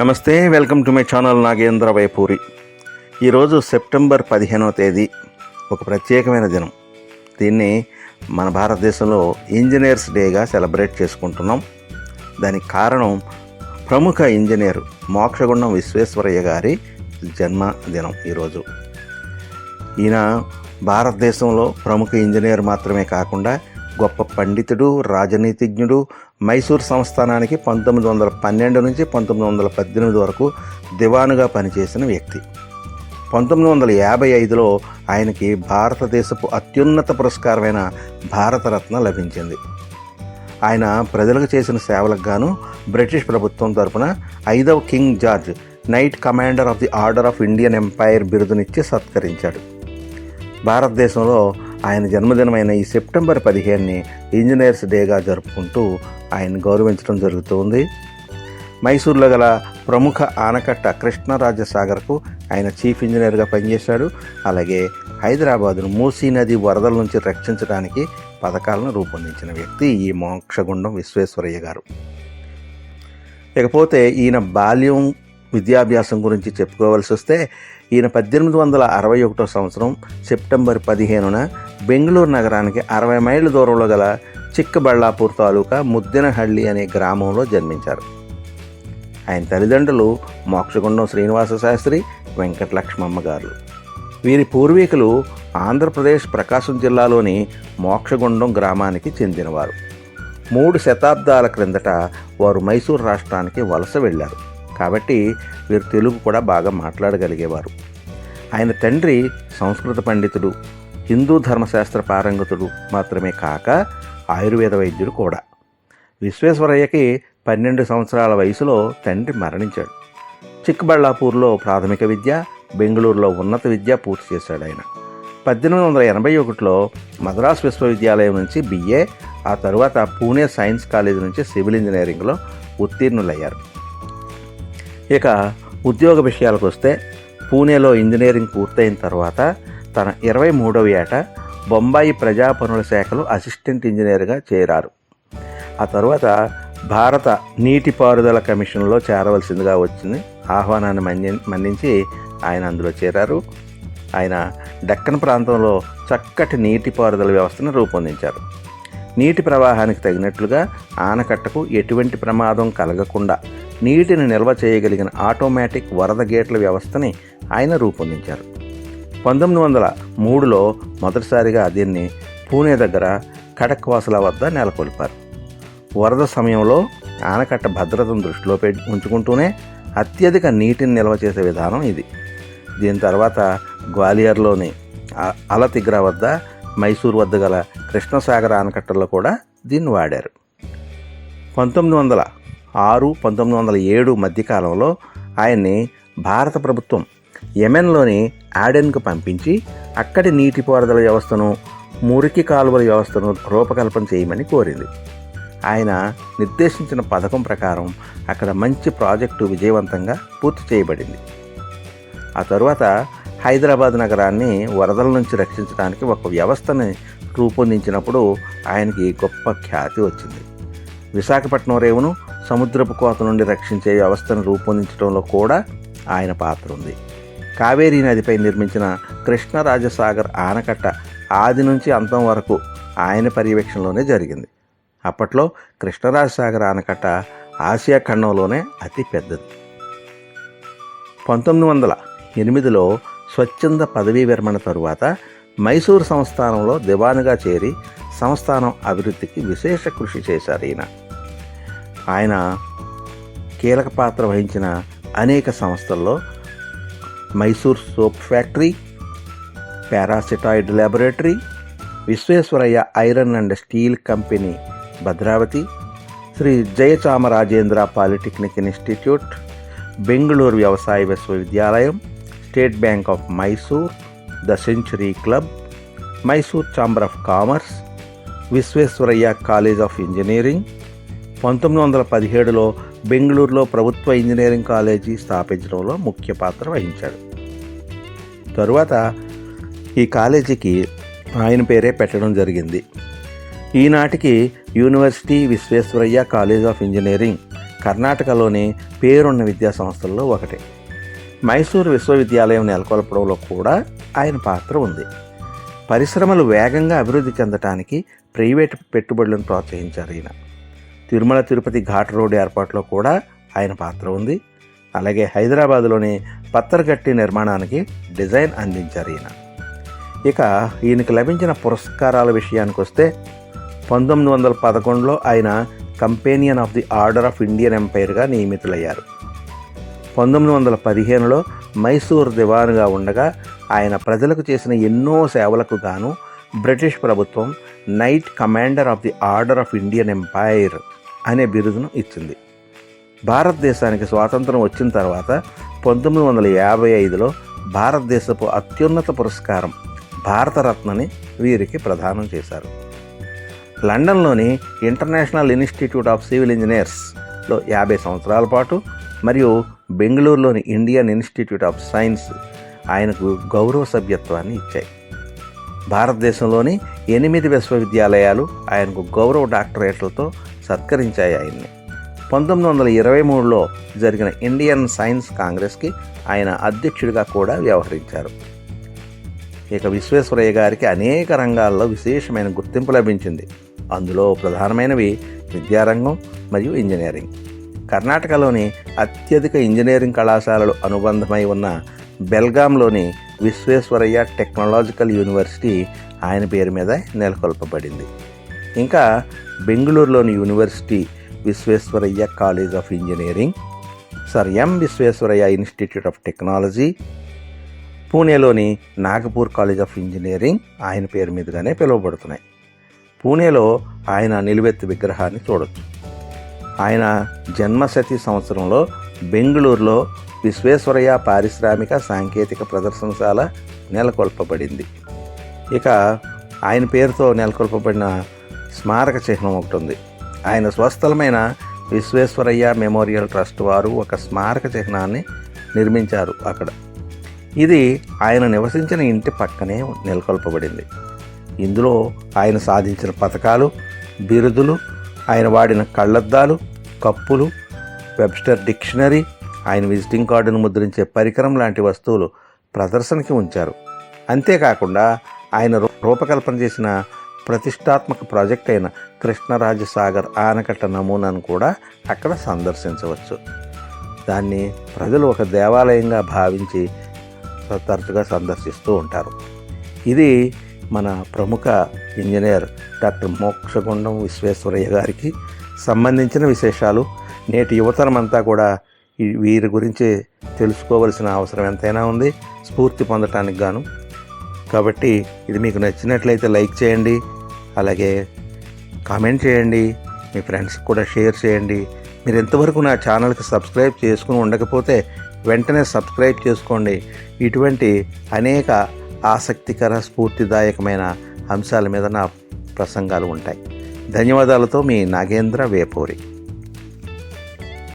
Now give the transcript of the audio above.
నమస్తే welcome to my channel Nagendra Vaipuri. ఈరోజు September పదిహేనవ తేదీ ఒక ప్రత్యేకమైన దినం. దీన్ని మన భారతదేశంలో ఇంజనీర్స్ డేగా సెలబ్రేట్ చేసుకుంటున్నాం. దానికి కారణం ప్రముఖ ఇంజనీర్ మోక్షగుండం విశ్వేశ్వరయ్య గారి జన్మదినం ఈరోజు. ఈయన భారతదేశంలో ప్రముఖ ఇంజనీర్ మాత్రమే కాకుండా గొప్ప పండితుడు రాజనీతిజ్ఞుడు. మైసూర్ సంస్థానానికి పంతొమ్మిది వందల పన్నెండు నుంచి పంతొమ్మిది వందల పద్దెనిమిది వరకు దివానుగా పనిచేసిన వ్యక్తి. పంతొమ్మిది వందల యాభై ఐదులో ఆయనకి భారతదేశపు అత్యున్నత పురస్కారమైన భారతరత్న లభించింది. ఆయన ప్రజలకు చేసిన సేవలకు గాను బ్రిటిష్ ప్రభుత్వం తరపున ఐదవ king George knight commander of the order of Indian empire బిరుదునిచ్చి సత్కరించాడు. భారతదేశంలో ఆయన జన్మదినమైన ఈ సెప్టెంబర్ పదిహేనుని ఇంజనీర్స్ డేగా జరుపుకుంటూ ఆయన గౌరవించడం జరుగుతుంది. మైసూర్లో గల ప్రముఖ ఆనకట్ట కృష్ణరాజసాగర్కు ఆయన చీఫ్ ఇంజనీర్గా పనిచేశాడు. అలాగే హైదరాబాదును మూసీ నది వరదల నుంచి రక్షించడానికి పథకాలను రూపొందించిన వ్యక్తి ఈ మోక్షగుండం విశ్వేశ్వరయ్య గారు. ఇకపోతే ఈయన బాల్యం విద్యాభ్యాసం గురించి చెప్పుకోవాల్సి వస్తే ఈయన పద్దెనిమిది వందల అరవై ఒకటో సంవత్సరం సెప్టెంబర్ పదిహేనున బెంగళూరు నగరానికి అరవై మైళ్ళ దూరంలో గల చిక్కబళ్ళాపూర్ తాలూకా ముద్దినహళ్ళి అనే గ్రామంలో జన్మించారు. ఆయన తల్లిదండ్రులు మోక్షగుండం శ్రీనివాస శాస్త్రి వెంకటలక్ష్మమ్మ గారు. వీరి పూర్వీకులు ఆంధ్రప్రదేశ్ ప్రకాశం జిల్లాలోని మోక్షగుండం గ్రామానికి చెందినవారు. మూడు శతాబ్దాల క్రిందట వారు మైసూరు రాష్ట్రానికి వలస వెళ్ళారు. కాబట్టి వీరు తెలుగు కూడా బాగా మాట్లాడగలిగేవారు. ఆయన తండ్రి సంస్కృత పండితుడు హిందూ ధర్మశాస్త్ర పారంగతుడు మాత్రమే కాక ఆయుర్వేద వైద్యుడు కూడా. విశ్వేశ్వరయ్యకి పన్నెండు సంవత్సరాల వయసులో తండ్రి మరణించాడు. చిక్కబళ్ళాపూర్లో ప్రాథమిక విద్య బెంగళూరులో ఉన్నత విద్య పూర్తి చేశాడు ఆయన. పద్దెనిమిది వందల ఎనభై ఒకటిలో మద్రాస్ విశ్వవిద్యాలయం నుంచి బిఏ ఆ తరువాత పూణే సైన్స్ కాలేజీ నుంచి సివిల్ ఇంజనీరింగ్లో ఉత్తీర్ణులయ్యారు. ఇక ఉద్యోగ విషయాలకు వస్తే పూణేలో ఇంజనీరింగ్ పూర్తయిన తర్వాత తన ఇరవై మూడవ ఏట బొంబాయి ప్రజా పనుల శాఖలో అసిస్టెంట్ ఇంజనీర్గా చేరారు. ఆ తర్వాత భారత నీటిపారుదల కమిషన్లో చేరవలసిందిగా వచ్చింది. ఆహ్వానాన్ని మన్ని మన్నించి ఆయన అందులో చేరారు. ఆయన దక్కన్ ప్రాంతంలో చక్కటి నీటిపారుదల వ్యవస్థను రూపొందించారు. నీటి ప్రవాహానికి తగినట్లుగా ఆనకట్టకు ఎటువంటి ప్రమాదం కలగకుండా నీటిని నిల్వ చేయగలిగిన ఆటోమేటిక్ వరద గేట్ల వ్యవస్థని ఆయన రూపొందించారు. పంతొమ్మిది వందల మూడులో మొదటిసారిగా దీన్ని పూణే దగ్గర కటక్వాసుల వద్ద నెలకొల్పారు. వరద సమయంలో ఆనకట్ట భద్రతను దృష్టిలో పెట్టి ఉంచుకుంటూనే అత్యధిక నీటిని నిల్వ చేసే విధానం ఇది. దీని తర్వాత గ్వాలియర్లోని అ- అలతిగ్రా వద్ద మైసూర్ వద్ద గల కృష్ణసాగర్ ఆనకట్టల్లో కూడా దీన్ని వాడారు. పంతొమ్మిది వందల ఆరు పంతొమ్మిది వందల ఏడు మధ్యకాలంలో ఆయన్ని భారత ప్రభుత్వం యెమెన్లోని ఆడెన్కు పంపించి అక్కడి నీటిపారుదల వ్యవస్థను మురికి కాలువల వ్యవస్థను రూపకల్పన చేయమని కోరింది. ఆయన నిర్దేశించిన పథకం ప్రకారం అక్కడ మంచి ప్రాజెక్టు విజయవంతంగా పూర్తి చేయబడింది. ఆ తరువాత హైదరాబాద్ నగరాన్ని వరదల నుంచి రక్షించడానికి ఒక వ్యవస్థని రూపొందించినప్పుడు ఆయనకి గొప్ప ఖ్యాతి వచ్చింది. విశాఖపట్నం రేవును సముద్రపు కోత నుండి రక్షించే వ్యవస్థను రూపొందించడంలో కూడా ఆయన పాత్ర ఉంది. కావేరీ నదిపై నిర్మించిన కృష్ణరాజసాగర్ ఆనకట్ట ఆది నుంచి అంతం వరకు ఆయన పర్యవేక్షణలోనే జరిగింది. అప్పట్లో కృష్ణరాజసాగర్ ఆనకట్ట ఆసియా ఖండంలోనే అతి పెద్దది. పంతొమ్మిది వందల ఎనిమిదిలో స్వచ్ఛంద పదవీ విరమణ తరువాత మైసూర్ సంస్థానంలో దివానుగా చేరి సంస్థానం అభివృద్ధికి విశేష కృషి చేశారు ఈయన. ఆయన కీలక పాత్ర వహించిన అనేక సంస్థల్లో Mysore soap factory parasitoid laboratory Visvesvaraya iron and steel company Bhadravati Shri Jayachamarajendra polytechnic institute Bengaluru వ్యవసాయ విశ్వవిద్యాలయం state bank of Mysore the century club Mysore chamber of commerce Visvesvaraya college of engineering పంతొమ్మిది వందల పదిహేడులో బెంగళూరులో ప్రభుత్వ engineering college స్థాపించడంలో ముఖ్య పాత్ర వహించాడు. తరువాత ఈ కాలేజీకి ఆయన పేరే పెట్టడం జరిగింది. ఈనాటికి university Visvesvaraya college of engineering కర్ణాటకలోని పేరున్న విద్యా సంస్థల్లో ఒకటి. మైసూరు విశ్వవిద్యాలయం నెలకొల్పడంలో కూడా ఆయన పాత్ర ఉంది. పరిశ్రమలు వేగంగా అభివృద్ధి చెందటానికి ప్రైవేట్ పెట్టుబడులను ప్రోత్సహించారు ఈయన. తిరుమల తిరుపతి ఘాట్ రోడ్ ఏర్పాటులో కూడా ఆయన పాత్ర ఉంది. అలాగే హైదరాబాద్లోని పత్తరగట్టి నిర్మాణానికి డిజైన్ అందించారు ఈయన. ఇక ఈయనకు లభించిన పురస్కారాల విషయానికి వస్తే పంతొమ్మిది వందల పదకొండులో ఆయన companion of the order of Indian ఎంపైర్గా నియమితులయ్యారు. పంతొమ్మిది వందల పదిహేనులో మైసూర్ దివానుగా ఉండగా ఆయన ప్రజలకు చేసిన ఎన్నో సేవలకు గాను బ్రిటిష్ ప్రభుత్వం knight commander of the order of Indian empire అనే బిరుదును ఇచ్చింది. భారతదేశానికి స్వాతంత్రం వచ్చిన తర్వాత పంతొమ్మిది వందల యాభై ఐదులో భారతదేశపు అత్యున్నత పురస్కారం భారతరత్నని వీరికి ప్రదానం చేశారు. లండన్లోని ఇంటర్నేషనల్ ఇన్స్టిట్యూట్ ఆఫ్ సివిల్ ఇంజనీర్స్లో యాభై సంవత్సరాల పాటు మరియు బెంగళూరులోని ఇండియన్ ఇన్స్టిట్యూట్ ఆఫ్ సైన్స్ ఆయనకు గౌరవ సభ్యత్వాన్ని ఇచ్చాయి. భారతదేశంలోని ఎనిమిది విశ్వవిద్యాలయాలు ఆయనకు గౌరవ డాక్టరేట్లతో సత్కరించాయి ఆయన్ని. పంతొమ్మిది వందల ఇరవై మూడులో జరిగిన ఇండియన్ సైన్స్ కాంగ్రెస్కి ఆయన అధ్యక్షుడిగా కూడా వ్యవహరించారు. ఇక విశ్వేశ్వరయ్య గారికి అనేక రంగాల్లో విశేషమైన గుర్తింపు లభించింది. అందులో ప్రధానమైనవి విద్యారంగం మరియు ఇంజనీరింగ్. కర్ణాటకలోని అత్యధిక ఇంజనీరింగ్ కళాశాలలు అనుబంధమై ఉన్న బెల్గాంలోని విశ్వేశ్వరయ్య టెక్నాలజికల్ యూనివర్సిటీ ఆయన పేరు మీద నెలకొల్పబడింది. ఇంకా బెంగళూరులోని university Visvesvaraya college of engineering sir M Visvesvaraya institute of technology పూణేలోని Nagpur college of engineering ఆయన పేరు మీదుగానే పిలువబడుతున్నాయి. పూణేలో ఆయన నిలువెత్తు విగ్రహాన్ని చూడొచ్చు. ఆయన జన్మశతి సంవత్సరంలో బెంగళూరులో విశ్వేశ్వరయ్య పారిశ్రామిక సాంకేతిక ప్రదర్శనశాల నెలకొల్పబడింది. ఇక ఆయన పేరుతో నెలకొల్పబడిన స్మారక చిహ్నం ఒకటి ఉంది ఆయన స్వస్థలమైన విశ్వేశ్వరయ్య మెమోరియల్ ట్రస్ట్ వారు ఒక స్మారక చిహ్నాన్ని నిర్మించారు అక్కడ. ఇది ఆయన నివసించిన ఇంటి పక్కనే నెలకొల్పబడింది. ఇందులో ఆయన సాధించిన పథకాలు బిరుదులు ఆయన వాడిన కళ్ళద్దాలు కప్పులు వెబ్స్టర్ డిక్షనరీ ఆయన విజిటింగ్ కార్డును ముద్రించే పరికరం లాంటి వస్తువులు ప్రదర్శనకి ఉంచారు. అంతేకాకుండా ఆయన రూ- రూపకల్పన చేసిన ప్రతిష్టాత్మక ప్రాజెక్ట్ అయిన కృష్ణరాజసాగర్ ఆనకట్ట నమూనాను కూడా అక్కడ సందర్శించవచ్చు. దాన్ని ప్రజలు ఒక దేవాలయంగా భావించి తరచుగా సందర్శిస్తూ ఉంటారు. ఇది మన ప్రముఖ ఇంజనీర్ డాక్టర్ మోక్షగుండం విశ్వేశ్వరయ్య గారికి సంబంధించిన విశేషాలు. నేటి యువతరం అంతా కూడా వీరి గురించి తెలుసుకోవలసిన అవసరం ఎంతైనా ఉంది. స్ఫూర్తి పొందటానికి గాను. కాబట్టి ఇది మీకు నచ్చినట్లయితే లైక్ చేయండి అలాగే కామెంట్ చేయండి మీ ఫ్రెండ్స్కి కూడా షేర్ చేయండి. మీరు ఎంతవరకు నా ఛానల్కి సబ్స్క్రైబ్ చేసుకుని ఉండకపోతే వెంటనే సబ్స్క్రైబ్ చేసుకోండి. ఇటువంటి అనేక ఆసక్తికర స్ఫూర్తిదాయకమైన అంశాల మీద నా ప్రసంగాలు ఉంటాయి. ధన్యవాదాలతో మీ నాగేంద్ర వేపూరి.